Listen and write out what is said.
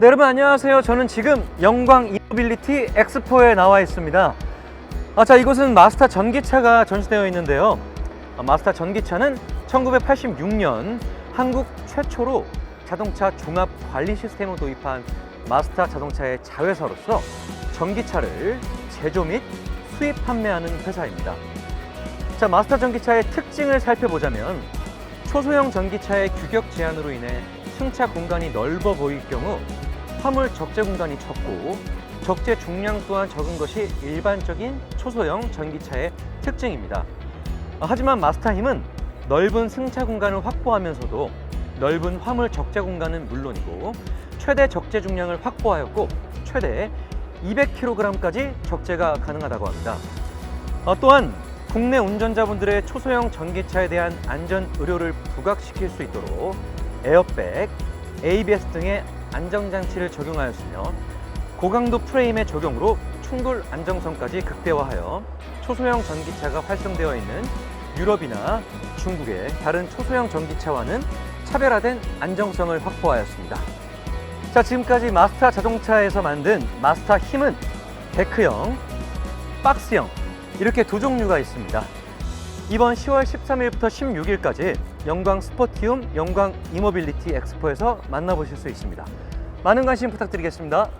네, 여러분 안녕하세요. 저는 지금 영광 이모빌리티 엑스포에 나와 있습니다. 아, 자, 이곳은 마스터 전기차가 전시되어 있는데요. 아, 마스터 전기차는 1986년 한국 최초로 자동차 종합 관리 시스템을 도입한 마스터 자동차의 자회사로서 전기차를 제조 및 수입 판매하는 회사입니다. 자, 마스터 전기차의 특징을 살펴보자면 초소형 전기차의 규격 제한으로 인해 승차 공간이 넓어 보일 경우 화물 적재 공간이 적고 적재 중량 또한 적은 것이 일반적인 초소형 전기차의 특징입니다. 아, 하지만 마스터 힘은 넓은 승차 공간을 확보하면서도 넓은 화물 적재 공간은 물론이고 최대 적재 중량을 확보하였고 최대 200kg까지 적재가 가능하다고 합니다. 어, 또한 국내 운전자분들의 초소형 전기차에 대한 안전 의료를 부각시킬 수 있도록 에어백, ABS 등의 안정장치를 적용하였으며 고강도 프레임의 적용으로 충돌 안정성까지 극대화하여 초소형 전기차가 활성되어 있는 유럽이나 중국의 다른 초소형 전기차와는 차별화된 안정성을 확보하였습니다. 자, 지금까지 마스터 자동차에서 만든 마스터 힘은 데크형, 박스형 이렇게 두 종류가 있습니다. 이번 10월 13일부터 16일까지 영광 스포티움 영광 이모빌리티 엑스포에서 만나보실 수 있습니다. 많은 관심 부탁드리겠습니다.